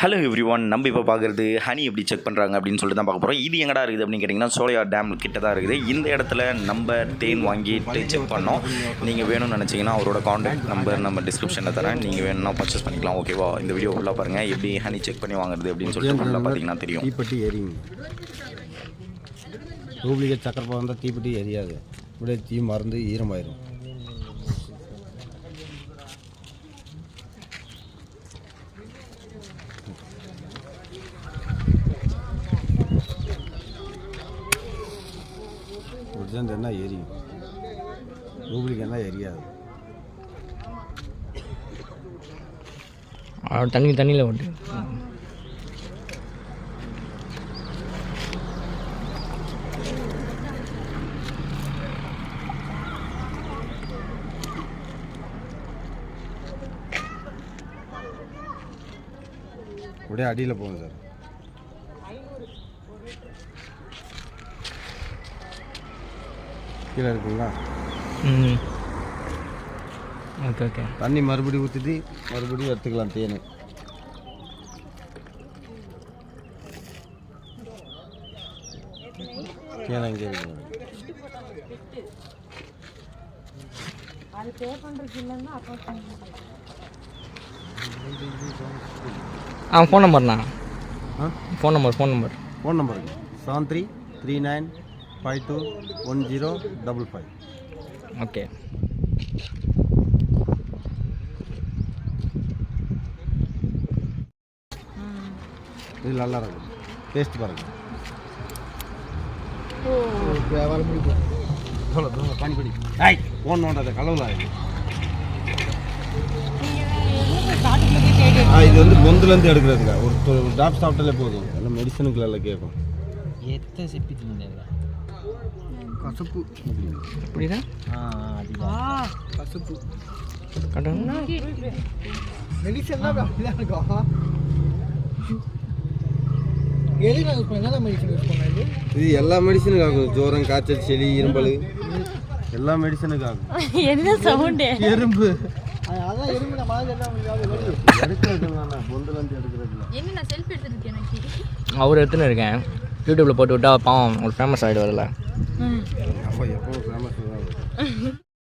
Hello every one நம்ம இப்போ பார்க்குறது ஹனி எப்படி செக் பண்ணுறாங்க அப்படின்னு சொல்லிட்டு தான் பார்க்க போகிறோம் இது எங்கடா இருக்குது அப்படின்னு கேட்டிங்கன்னா சோலையா டேம் கிட்ட தான் இருக்குது. இந்த இடத்துல நம்ம தேன் வாங்கிட்டு செக் பண்ணோம். நீங்கள் வேணும்னு நினச்சிங்கன்னா அவரோட காண்டாக்ட் நம்பர் நம்ம டிஸ்கிரிப்ஷனில் தரேன். நீங்கள் வேணும்னா பர்ச்சேஸ் பண்ணிக்கலாம். ஓகேவா இந்த வீடியோ ஃபுல்லாக பாருங்கள் எப்படி ஹனி செக் பண்ணி வாங்குறது அப்படின்னு சொல்லிட்டு ஃபுல்லாக பார்த்தீங்கன்னா தெரியும். தீப்பெட்டி எரியும் டூப்ளிகேட் சக்கரை வந்தால் தீப்பெட்டி எரியாது. இப்படியே தீ மறந்து ஈரமாயிரும். ஒரிஜினல் என்ன எரியும். டூப்ளிகேட்னா எரியாது. அவன் தண்ணி தண்ணியில் விட்டு அப்படியே அடியில் போகும் சார். கீழே இருக்குங்களா? ம் ஓகே ஓகே. தண்ணி மறுபடியும் ஊற்றிட்டு மறுபடியும் எடுத்துக்கலாம் தேன். தேன் அங்கே இருக்கு. ஆ ஃபோன் நம்பர்ண்ணா ஆ? Phone number phone number phone நம்பருங்க seven three three nine five two one zero double five okay இது நல்லா இருக்கும். டேஸ்ட் பாருங்க. பானிபடி ஆய் ஃபோன் நோண்டாத கலவுல இது. வந்து பொந்துலேருந்து எடுக்கிறதுங்க ஒரு ட்ராப் சாப்பிட்டாலே போதும். எல்லாம் மெடிசனுக்குள்ள கேட்கும். எத்தனை சிப்பி தின்னு கசப்பு. புரியுதா கசப்பு. கட்டணும் இது? எல்லா மெடிசனுக்கும் ஆகும். ஜோரம் காய்ச்சல் செளி இரும்பல். எல்லா மெடிசனுக்கும் ஆகும். என்ன சவுண்டு எறும்பு. எடுக்கிறது பொந்துலேருந்து எடுக்கிறதுல என்ன நான் செல்ஃபி எடுத்துருக்கேன் அவர் எடுத்துன்னு இருக்கேன். யூடியூப்பில் போட்டு விட்டா பாவம் ஒரு ஃபேமஸ் ஆகிடுவார்ல